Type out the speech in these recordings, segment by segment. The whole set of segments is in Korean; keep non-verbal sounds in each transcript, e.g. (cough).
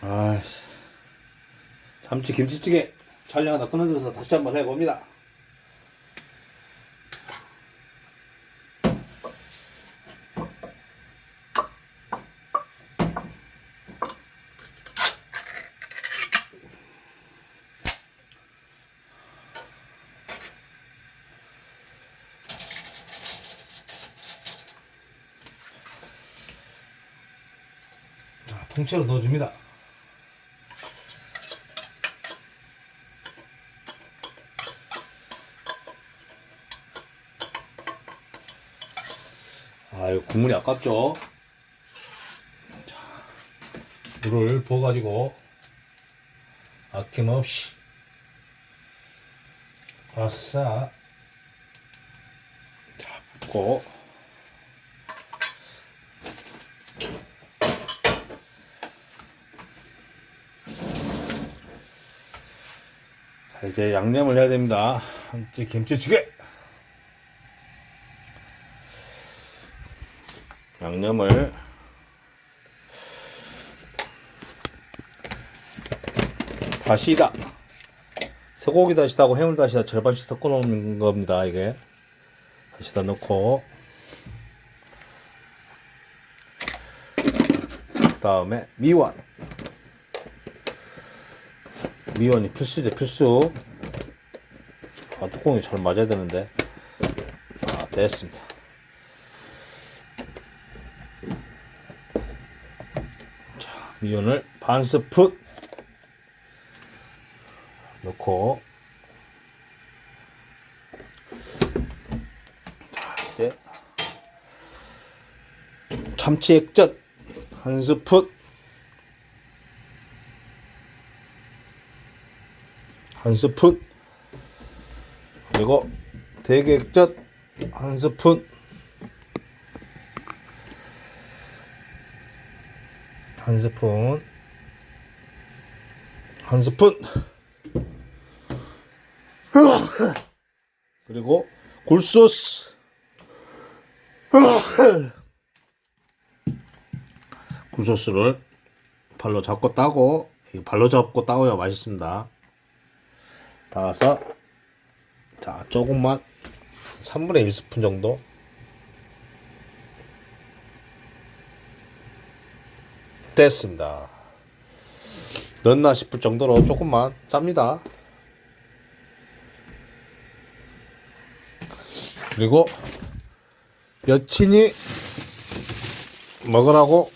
아, 참치 김치찌개 촬영하다 끊어져서 다시 한번 해봅니다. 자, 통째로 넣어줍니다. 국물이 아깝죠? 자, 물을 부어가지고 아낌없이 아싸 자, 붓고 자, 이제 양념을 해야 됩니다. 한찌 김치찌개. 양념을 다시다. 소고기 다시다고 해물 다시다 절반씩 섞어 놓는 겁니다. 이게 다시다 넣고 그 다음에 미원. 미원이 필수죠 필수 아 뚜껑이 잘 맞아야 되는데 아 됐습니다 자 미원을 반 스푼 넣고. 자 이제 참치 액젓 한 스푼 한 스푼 그리고 대게 액젓 한 스푼 한 스푼. 한 스푼. 그리고 굴소스. 굴소스를 발로 잡고 따고 이 발로 잡고 따고야 맛있습니다. 따서 자 조금만 3분의 1스푼 정도 됐습니다 넣나 싶을 정도로 조금만 짭니다 그리고 여친이 먹으라고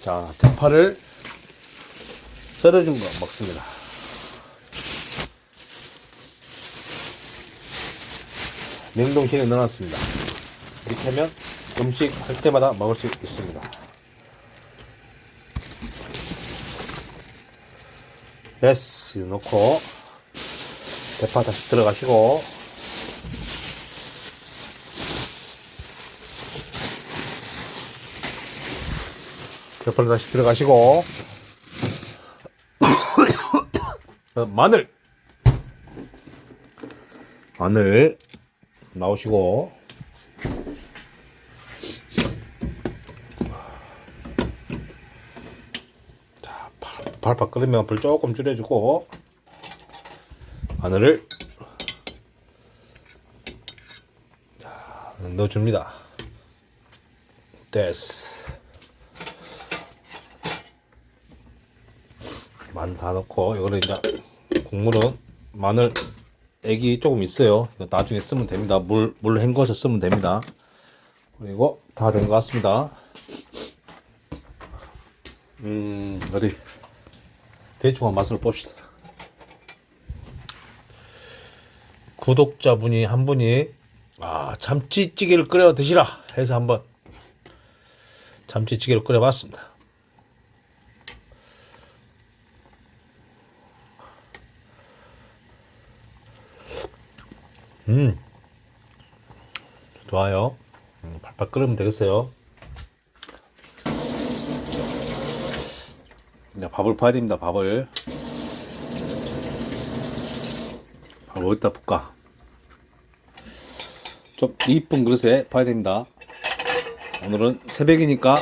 자 대파를 썰어준 거 먹습니다 냉동실에 넣어놨습니다. 이렇게 하면 음식 할 때마다 먹을 수 있습니다. 됐스 넣고 대파 다시 들어가시고. 대파를 다시 들어가시고. (coughs) 어, 마늘. 마늘 나오시고 자 팔- 팔팔 끓으면 불 조금 줄여주고 마늘을 자, 넣어줍니다 됐어 마늘 다 넣고 이거는 이제 국물은 마늘 액이 조금 있어요. 이거 나중에 쓰면 됩니다. 물, 물 헹궈서 쓰면 됩니다. 그리고 다 된 것 같습니다. 음, 어디, 대충 한 맛을 봅시다. 구독자분이 한 분이, 아, 참치찌개를 끓여 드시라 해서 한번 참치찌개를 끓여 봤습니다. 음. 좋아요. 음, 팔팔 끓으면 되겠어요. 이제 밥을 파야 됩니다, 밥을. 밥을 어디다 볶아? 좀 이쁜 그릇에 파야 됩니다. 오늘은 새벽이니까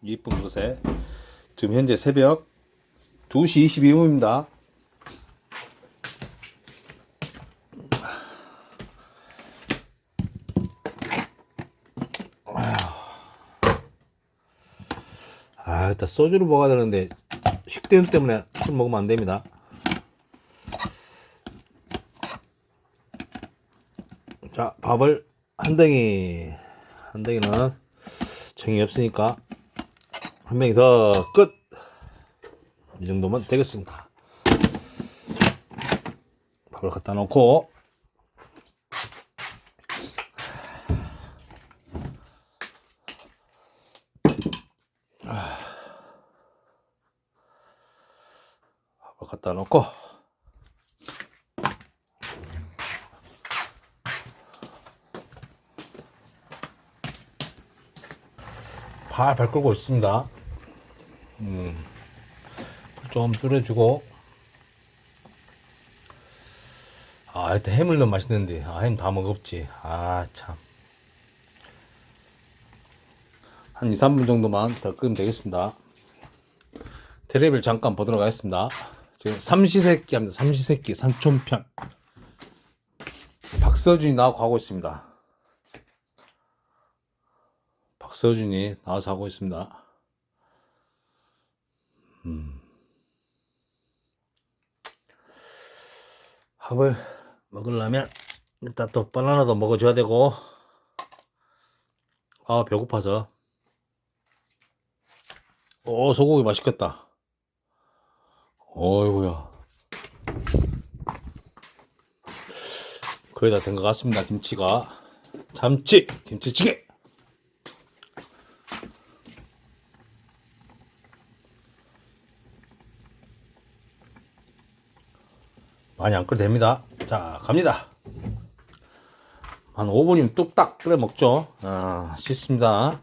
이쁜 그릇에 지금 현재 새벽 2시 22분입니다. 아, 일단 소주를 먹어야 되는데 식대염 때문에 술 먹으면 안 됩니다. 자, 밥을 한 덩이 한 덩이는 정이 없으니까 한 덩이 더 끝. 이 정도면 되겠습니다. 밥을 갖다 놓고 갖다 놓고. 팔팔 끓고 있습니다. 음, 좀 줄여주고. 아 일단 햄을 넣으면 맛있는데. 아, 햄 다 먹었지. 아 참. 한 2, 3분 정도만 더 끓이면 되겠습니다. 테레비를 잠깐 보도록 하겠습니다 지금 삼시세끼 합니다. 삼시세끼 산촌편. 박서준이 나오고 하고 있습니다. 박서준이 나와서 하고 있습니다. 밥을 먹으려면 일단 또 바나나도 먹어줘야 되고. 아 배고파서. 오 소고기 맛있겠다 어이구야 거의 다 된 것 같습니다 김치가 참치 김치찌개 많이 안 끓여도 됩니다. 자, 갑니다. 한 5분이면 뚝딱 끓여 먹죠. 아, 씻습니다.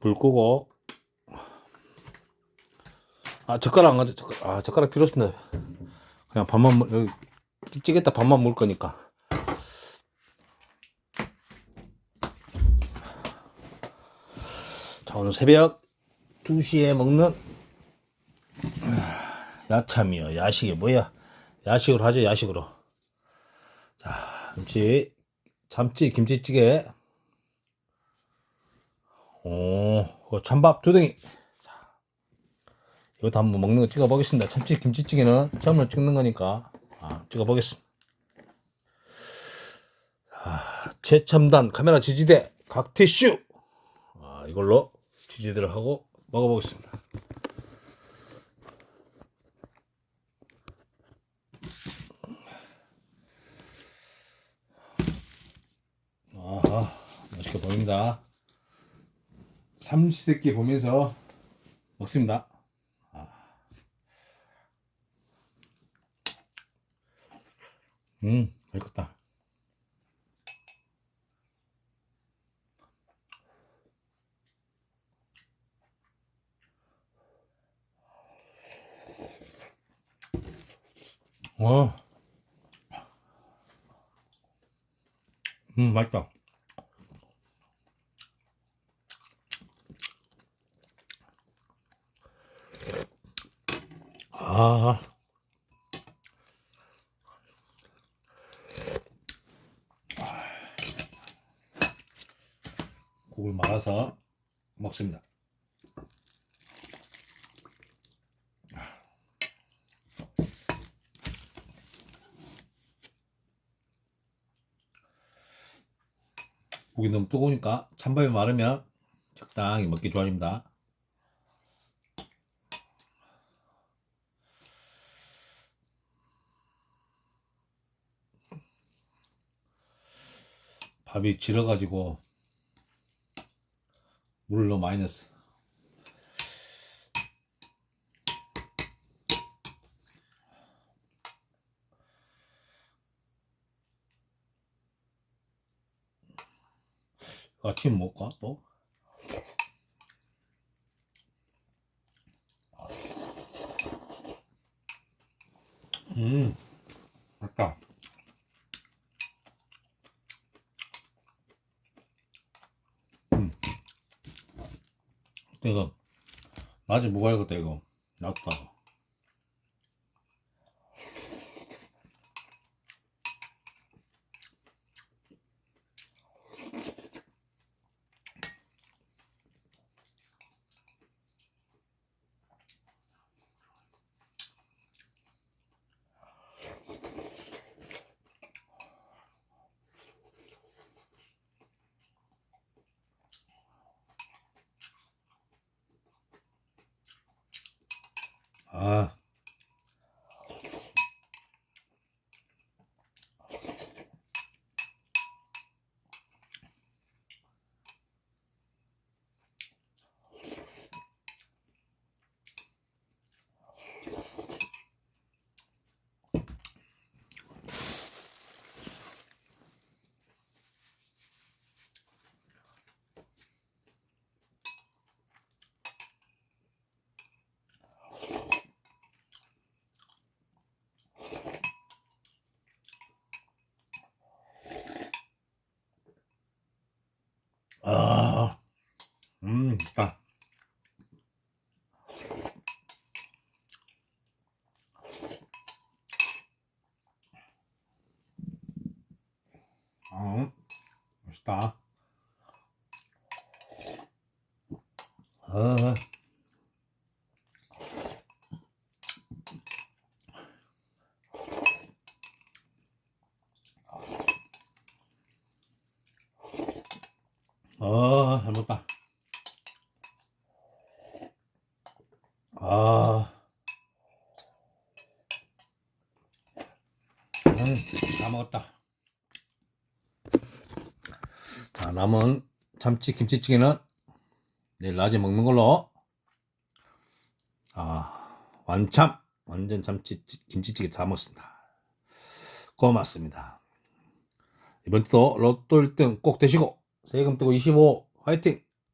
불 끄고. 아, 젓가락 안 가져. 젓가락, 아, 젓가락 필요 없습니다. 그냥 밥만, 먹- 여기 찌개다 밥만 먹을 거니까. 자, 오늘 새벽 2시에 먹는 야참이요. 야식이 뭐야? 야식으로 하죠, 야식으로. 자, 김치, 참치, 김치찌개. 오, 그 찬밥 두 덩이. 자, 이것도 한번 먹는 거 찍어 보겠습니다. 참치, 김치찌개는 처음으로 찍는 거니까. 아, 찍어 보겠습니다. 아, 최첨단 카메라 지지대 각티슈. 아, 이걸로 지지대를 하고 먹어보겠습니다. 아하, 맛있게 보입니다. 삼시세끼 보면서 먹습니다. 음, 맛있겠다. 와, 음, 맛있다. 아. 말아서 먹습니다. 국이 너무 뜨거우니까 찬밥이 마르면 적당히 먹기 좋아집니다. 밥이 질어가지고 물을 너무 많이 넣었어. 아침 먹을까 또? 음, 맞다. 음. 이거 낮에 먹어야겠다 이거. 나왔다. 아. 아. 음, 좋다. 아, 맛있다. 아. 아, 잘 먹다. 아. 음, 다 먹었다. 자, 남은 참치 김치찌개는 내일 낮에 먹는 걸로. 아, 완참, 완전 참치 김치찌개 다 먹었습니다. 고맙습니다. 이번 주도 로또 1등 꼭 되시고, 세금 뜨고 25 화이팅!